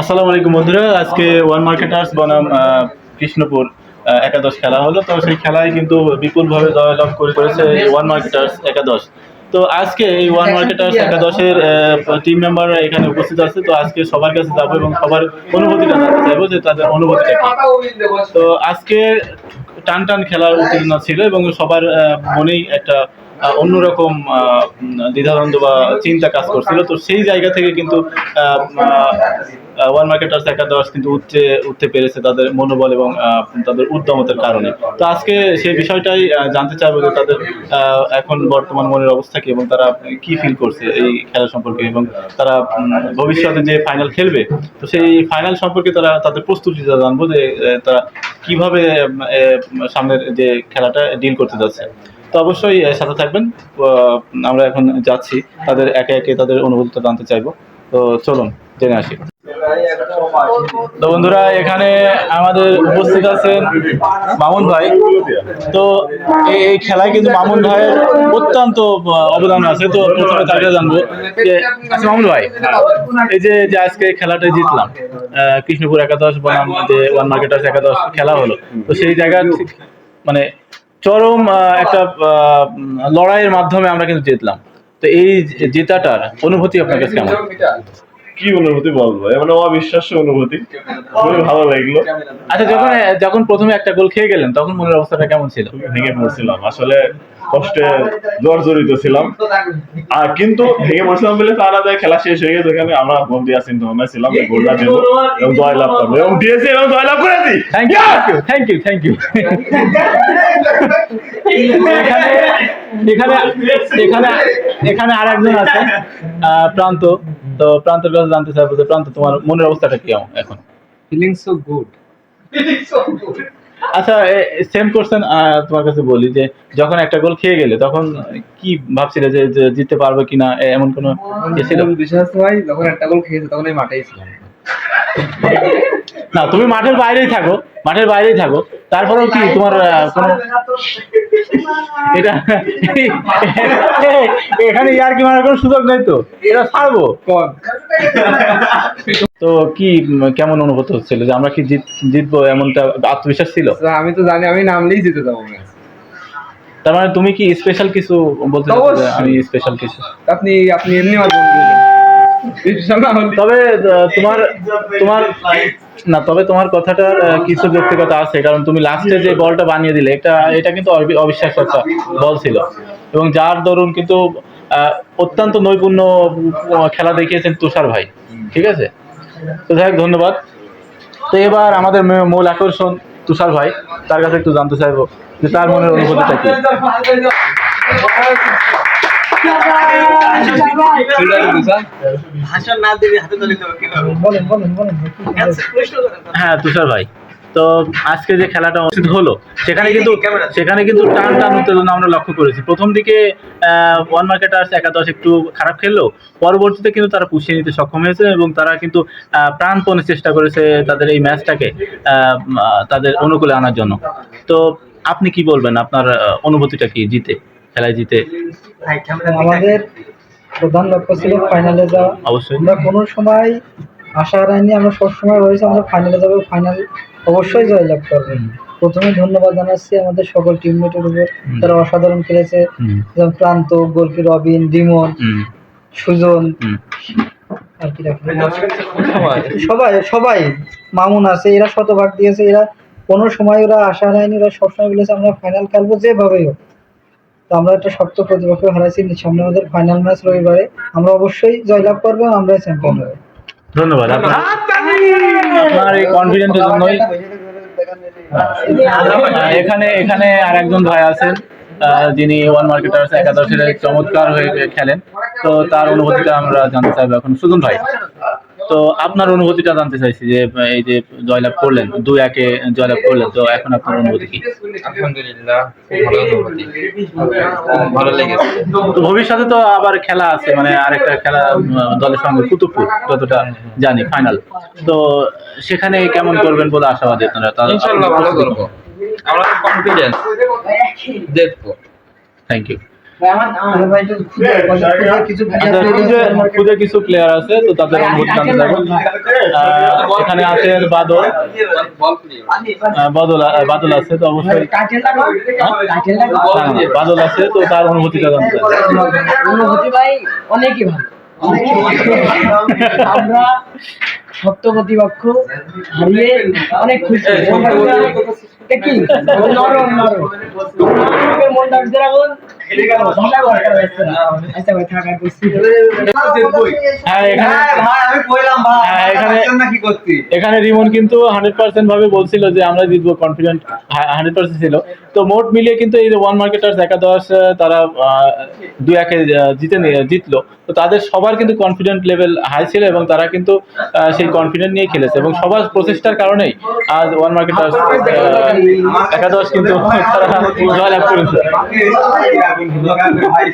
আসসালামু আলাইকুম বন্ধুরা, আজকে ওয়ান মার্কেটার্স বনাম কৃষ্ণপুর একাদশ খেলা হলো। তো সেই খেলায় কিন্তু বিপুলভাবে জয়লাভ করে করেছে ওয়ান মার্কেটার্স একাদশ। তো আজকে এই ওয়ান মার্কেটার্স একাদশের টিম মেম্বার এখানে উপস্থিত আছে। তো আজকে সবার কাছে যাব এবং সবার অনুভূতিটা জানতে চাইব যে তাদের অনুভূতিটা কি। তো আজকে টান টান খেলার উত্তেজনা ছিল এবং সবার মনেই একটা অন্যরকম দ্বিধাদ্বন্দ্ব বা চিন্তা কাজ করছিল। তো সেই জায়গা থেকে কিন্তু ওয়ান মার্কেটার্স একাদশ কিন্তু উঠতে উঠতে পেরেছে তাদের মনোবল এবং তাদের উদ্যমতার কারণে। তো আজকে সেই বিষয়টাই জানতে চাইব যে তাদের এখন বর্তমান মনের অবস্থা কি এবং তারা কি ফিল করছে এই খেলা সম্পর্কে এবং তারা ভবিষ্যতে যে ফাইনাল খেলবে, তো সেই ফাইনাল সম্পর্কে তারা তাদের প্রস্তুতিটা জানব যে তারা কীভাবে সামনের যে খেলাটা ডিল করতে যাচ্ছে। তো অবশ্যই সাথে থাকবেন। আমরা এখন যাচ্ছি। তাদের একে একে তাদের অনুভূতিটা জানতে চাইব। তো চলুন, জেনে আসি। তো বন্ধুরা, এখানে আমাদের উপস্থিত আছেন মামুন ভাই। তো এই খেলায় কিন্তু মামুন ভাইয়ের অত্যন্ত অবদান আছে। তো প্রথমে তাকে জানব যে আচ্ছা মামুন ভাই, এই যে যে আজকে খেলাটা জিতলাম কৃষ্ণপুর একাদশ বনাম যে ওয়ান মার্কেটার্স একাদশ খেলা হলো। তো সেই জায়গা থেকে মানে চরম একটা লড়াইয়ের মাধ্যমে আমরা কিন্তু জিতলাম। তো এই জেতাটার অনুভূতি আপনার কাছে কেমন? কি অনুভূতি বলব? মানে অবিশ্বাস্য অনুভূতি। খুবই ভালো লাগল। আচ্ছা যখন যখন প্রথমে একটা গোল খেয়ে গেলেন তখন মনের অবস্থাটা কেমন ছিল? ভেঙে পড়ছিলাম। আসলে কষ্টে জর্জরিত ছিলাম। আর কিন্তু ভেঙে পড়ছিলাম বলে তারা যায় খেলা শেষ হয়ে গেছে ওখানে আমরা বন্দি আছি চিন্তা ছিলাম গোলটা দেবো এবং জয়লাভ করব। এবং দিয়েছি এবং জয়লাভ করেছি। Thank you thank you thank you এখানে এখানে এখানে এখানে আর একজন আছে প্রান্ত। তো প্রান্তের কাছে জানতে চাইব যে প্রান্ত তোমার মনের অবস্থাটা কি এখন? feeling so good. আচ্ছা সেম কোশ্চেন তোমার কাছে বলি যে যখন একটা গোল খেয়ে গেলে তখন কি ভাবছিলে যে জিততে পারবে কিনা? এমন কোনো ছিল? বিশ্বাস হয় যখন একটা গোল খেয়েছে তখন আমি মাঠেই ছিলাম। না তুমি মাঠের বাইরেই থাকো মাঠের বাইরেই থাকো। তারপরেও কি তোমার আহ, কোনো এটা এখানে ইয়ার কি মারার কোনো সুযোগ নেই তো? এটা ছাড়বো। তো কি কেমন অনুভূত হচ্ছিল যে আমরা কি জিত জিতবো এমনটা আত্মবিশ্বাস ছিল? আমি তো জানি আমি নামলেই জিতে যাব তার মানে তুমি কি স্পেশাল কিছু বলতে আমি স্পেশাল কিছু? আপনি আপনি এমনি আমার বন্ধু। তবে তোমার তোমার না, তবে তোমার কথাটার কিছু ব্যক্তিগতা আছে, কারণ তুমি লাস্টে যে বলটা বানিয়ে দিলে, এটা এটা কিন্তু অবি- অবিশ্বাস্য একটা বল ছিল। এবং যার দরুন কিন্তু অত্যন্ত নৈপুণ্য খেলা দেখিয়েছেন তুষার ভাই। ঠিক আছে? তো যাই হোক, ধন্যবাদ। তো এবার আমাদের মূল আকর্ষণ তুষার ভাই। তার কাছে একটু জানতে চাইব যে তার মনের অনুভূতিটা কি? হ্যাঁ তুষার ভাই। তো আজকে যে খেলাটা অনুষ্ঠিত হলো সেখানে কিন্তু সেখানে কিন্তু টান টান উত্তেজনা আমরা লক্ষ্য করেছি। প্রথম দিকে ওয়ান মার্কেটার্স একাদশ একটু খারাপ খেললেও পরবর্তীতে কিন্তু তারা পুষিয়ে নিতে সক্ষম হয়েছে এবং তারা কিন্তু প্রাণপণে চেষ্টা করেছে তাদের এই ম্যাচটাকে তাদের অনুকূলে আনার জন্য। তো আপনি কি বলবেন? আপনার অনুভূতিটা কি জিতে? খেলায় জিতে আমাদের প্রধান লক্ষ্য ছিল ফাইনালে যাওয়া। অবশ্যই। আমরা কোনো সময় আশা হারাইনি আমরা সবসময় বলেছি আমরা ফাইনালে যাব ফাইনাল অবশ্যই জয়লাভ করব প্রথমে ধন্যবাদ জানাচ্ছি আমাদের সকল টিমমেটের উপর। তারা অসাধারণ খেলেছে। যেমন প্রান্ত গোলকি রবিন ডিমন সুজন। আর কি সবাই। সবাই মামুন আছে এরা শতভাগ দিয়েছে এরা কোনো সময় ওরা আশা হারায়নি ওরা সবসময় বলেছে আমরা ফাইনাল খেলব যেভাবেই হোক। তো আমরা একটা শক্ত প্রতিপক্ষ হারাইছি সামনে আমাদের ফাইনাল ম্যাচ রবিবারে। আমরা অবশ্যই জয়লাভ করব আমরা চ্যাম্পিয়ন হব। ধন্যবাদ আপনার এই জন্যই এখানে এখানে আর একজন ভাই আছেন যিনি ওয়ান মার্কেটার্স একাদশের চমৎকার হয়ে খেলেন। তো তার অনুভূতিটা আমরা জানতে চাইব এখন। সুজন ভাই। তো আপনার অনুভূতিটা জানতে চাইছি যে এই যে জয়লাভ করলেন দুই একে জয়লাভ করলেন তো এখন আপনার অনুভূতি কি? আলহামদুলিল্লাহ ভালো অনুভূতি। ভালো লেগেছে। তো ভবিষ্যতে তো আবার খেলা আছে মানে আরেকটা খেলা দলের সঙ্গে কুতুবপুর যতটা জানি ফাইনাল তো সেখানে কেমন করবেন বলে আশাবাদী আপনারা? ইনশাআল্লাহ ভালো করব। আমরা কনফিডেন্স দেখব। থ্যাংক ইউ আচ্ছা, খুদে কিছু প্লেয়ার আছে তো তাদের এখানে বাদল আছে তো অবশ্যই বাদল আছে তো তার অনুভূতিটা জানতে অনুভূতি ভাই অনেকই ভালো আমরা সত্য প্রতিপক্ষ হারিয়ে অনেক খুশি এটা কি? নরম নরম। মনটা ভিতরে এখন ভাষা করতে পারছে না। ভাই থাকা করছি এখানে ভাই আমি কইলাম ভাই। এখানে- এখানে না কি করছি? এখানে রিমন কিন্তু হান্ড্রেড পার্সেন্ট ভাবে বলছিল যে আমরা জিতবো কনফিডেন্ট হান্ড্রেড পার্সেন্ট ছিল। তো মোট মিলিয়ে কিন্তু এই যে ওয়ান মার্কেটার্স একাদশ তারা আহ, দুই একে জিতে জিতলো। তো তাদের সবার কিন্তু কনফিডেন্ট লেভেল হাই ছিল এবং তারা কিন্তু আহ, সেই কনফিডেন্ট নিয়ে খেলেছে এবং সবার প্রচেষ্টার কারণেই আজ ওয়ান মার্কেটার্স একাদশ কিন্তু তারা জয়লাভ করেছে। ভাই